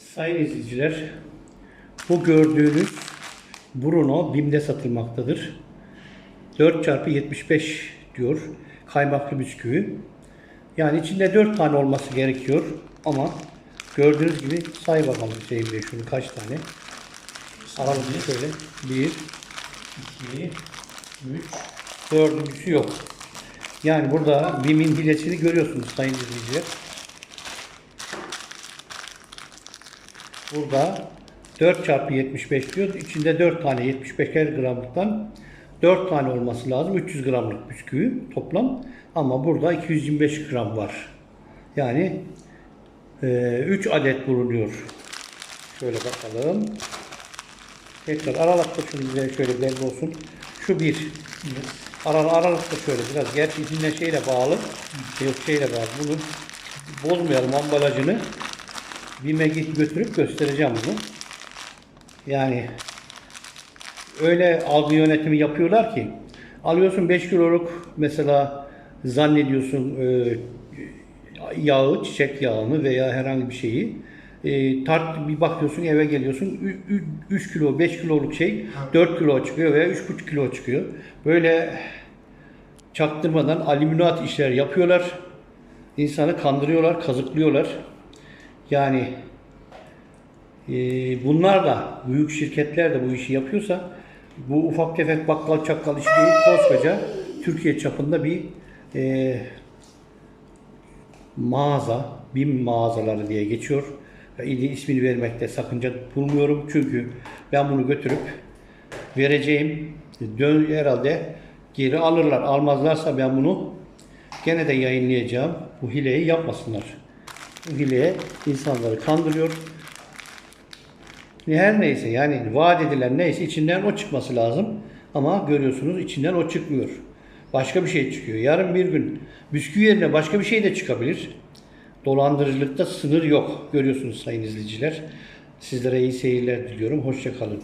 Sayın izleyiciler, bu gördüğünüz Bruno BİM'de satılmaktadır. 4 çarpı 75 diyor kaymaklı bisküvi. Yani içinde 4 tane olması gerekiyor ama gördüğünüz gibi say bakalım Hüseyin Bey şunu kaç tane. Aralıklı şöyle 1, 2, 3, dördüncüsü yok. Yani burada BİM'in hilesini görüyorsunuz sayın izleyiciler. Burada 4 çarpı 75 diyor. İçinde 4 tane 75'er gramlıktan 4 tane olması lazım. 300 gramlık bisküvi toplam. Ama burada 225 gram var. Yani 3 adet bulunuyor. Şöyle bakalım. Tekrar aralıkta şunu şöyle belli olsun. Şu bir. Aral aralıkta şöyle biraz. Gerçi içinde şeyle bağlı. Yok şeyle bağlı. Bunu bozmayalım ambalajını. BİM'e git götürüp göstereceğim bunu. Yani öyle algı yönetimi yapıyorlar ki alıyorsun 5 kiloluk mesela zannediyorsun e, yağı, çiçek yağını veya herhangi bir şeyi e, tart bir bakıyorsun eve geliyorsun 3 kilo 5 kiloluk şey 4 kilo çıkıyor veya 3,5 kilo çıkıyor. Böyle çaktırmadan alüminat işler yapıyorlar. İnsanı kandırıyorlar, kazıklıyorlar. Yani e, bunlar da büyük şirketler de bu işi yapıyorsa bu ufak tefek bakkal çakkal işi değil koskoca Türkiye çapında bir e, mağaza, BİM mağazaları diye geçiyor. İsmini vermekte sakınca bulmuyorum çünkü ben bunu götürüp vereceğim. Dön herhalde geri alırlar. Almazlarsa ben bunu gene de yayınlayacağım. Bu hileyi yapmasınlar. Hileye insanları kandırıyor. Her neyse yani vaat edilen neyse içinden o çıkması lazım. Ama görüyorsunuz içinden o çıkmıyor. Başka bir şey çıkıyor. Yarın bir gün bisküvi yerine başka bir şey de çıkabilir. Dolandırıcılıkta sınır yok. Görüyorsunuz sayın izleyiciler. Sizlere iyi seyirler diliyorum. Hoşçakalın.